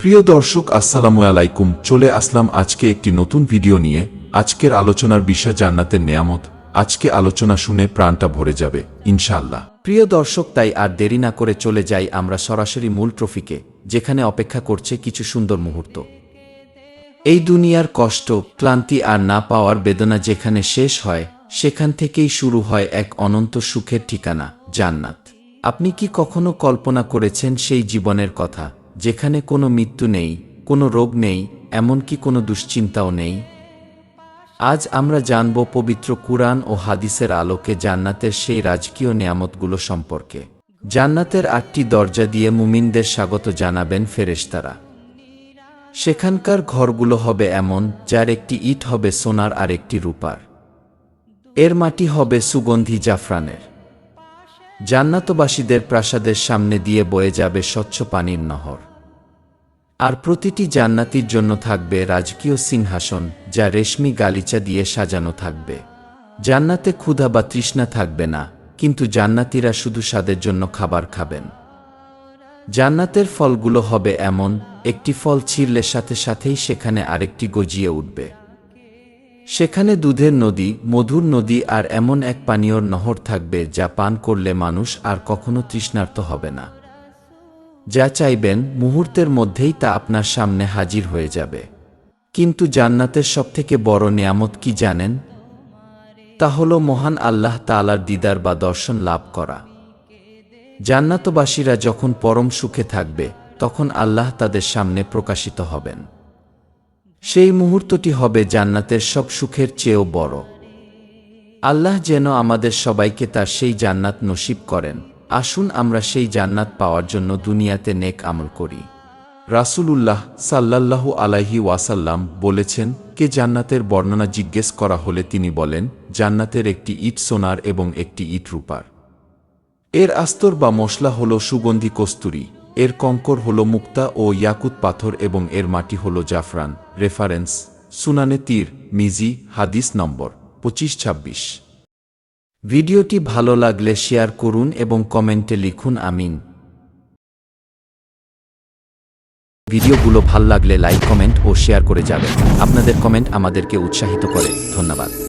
প্রিয় দর্শক, আসসালামু আলাইকুম। চলে আসলাম আজকে একটি নতুন ভিডিও নিয়ে। আজকের আলোচনার বিষয় জান্নাতের নেয়ামত। আজকে আলোচনা শুনে প্রাণটা ভরে যাবে, ইনশাআল্লাহ। প্রিয় দর্শক, তাই আর দেরি না করে চলে যাই আমরা সরাসরি মূল ট্রফিকে, যেখানে অপেক্ষা করছে কিছু সুন্দর মুহূর্ত। এই দুনিয়ার কষ্ট, ক্লান্তি আর না পাওয়ার বেদনা যেখানে শেষ হয়, সেখান থেকেই শুরু হয় এক অনন্ত সুখের ঠিকানা, জান্নাত। আপনি কি কখনো কল্পনা করেছেন সেই জীবনের কথা? যেখানে কোনো মৃত্যু নেই, কোনো রোগ নেই, এমনকি কোনো দুশ্চিন্তাও নেই। আজ আমরা জানব পবিত্র কুরআন ও হাদিসের আলোকে জান্নাতের সেই রাজকীয় নিয়ামতগুলো সম্পর্কে। জান্নাতের আটটি দরজা দিয়ে মুমিনদের স্বাগত জানাবেন ফেরেশতারা। সেখানকার ঘরগুলো হবে এমন, যার একটি ইট হবে সোনার আর একটি রূপার। এর মাটি হবে সুগন্ধি জাফরানের। জান্নাতবাসীদের প্রাসাদের সামনে দিয়ে বয়ে যাবে স্বচ্ছ পানির নহর। আর প্রতিটি জান্নাতির জন্য থাকবে রাজকীয় সিংহাসন, যা রেশমি গালিচা দিয়ে সাজানো থাকবে। জান্নাতে ক্ষুধা বা তৃষ্ণা থাকবে না, কিন্তু জান্নাতিরা শুধু স্বাদের জন্য খাবার খাবেন। জান্নাতের ফলগুলো হবে এমন, একটি ফল ছিঁড়লে সাথে সাথেই সেখানে আরেকটি গজিয়ে উঠবে। সেখানে দুধের নদী, মধুর নদী আর এমন এক পানীয়র নহর থাকবে যা পান করলে মানুষ আর কখনো তৃষ্ণার্ত হবে না। যা চাইবেন মুহূর্তের মধ্যেই তা আপনার সামনে হাজির হয়ে যাবে। কিন্তু জান্নাতের সবথেকে বড় নিয়ামত কি জানেন? তা হল মহান আল্লাহ তালার দিদার বা দর্শন লাভ করা। জান্নাতবাসীরা যখন পরম সুখে থাকবে, তখন আল্লাহ তাদের সামনে প্রকাশিত হবেন। সেই মুহূর্তটি হবে জান্নাতের সব সুখের চেয়েও বড়। আল্লাহ যেন আমাদের সবাইকে তার সেই জান্নাত নসিব করেন। আসুন আমরা সেই জান্নাত পাওয়ার জন্য দুনিয়াতে নেক আমল করি। রাসূলুল্লাহ সাল্লাল্লাহু আলাইহি ওয়াসাল্লাম বলেছেন, কে জান্নাতের বর্ণনা জিজ্ঞেস করা হলে তিনি বলেন, জান্নাতের একটি ইট সোনার এবং একটি ইট রূপার। এর আস্তর বা মশলা হল সুগন্ধি কস্তুরী, এর কঙ্কর হল মুক্তা ও ইয়াকুত পাথর এবং এর মাটি হল জাফরান। রেফারেন্স, সুনানে তীর, মিজি, হাদিস নম্বর, পঁচিশ ছাব্বিশ। ভিডিওটি ভালো লাগলে শেয়ার করুন এবং কমেন্টে লিখুন আমিন। ভিডিওগুলো ভালো লাগলে লাইক, কমেন্ট ও শেয়ার করে যাবেন। আপনাদের কমেন্ট আমাদেরকে উৎসাহিত করে। ধন্যবাদ।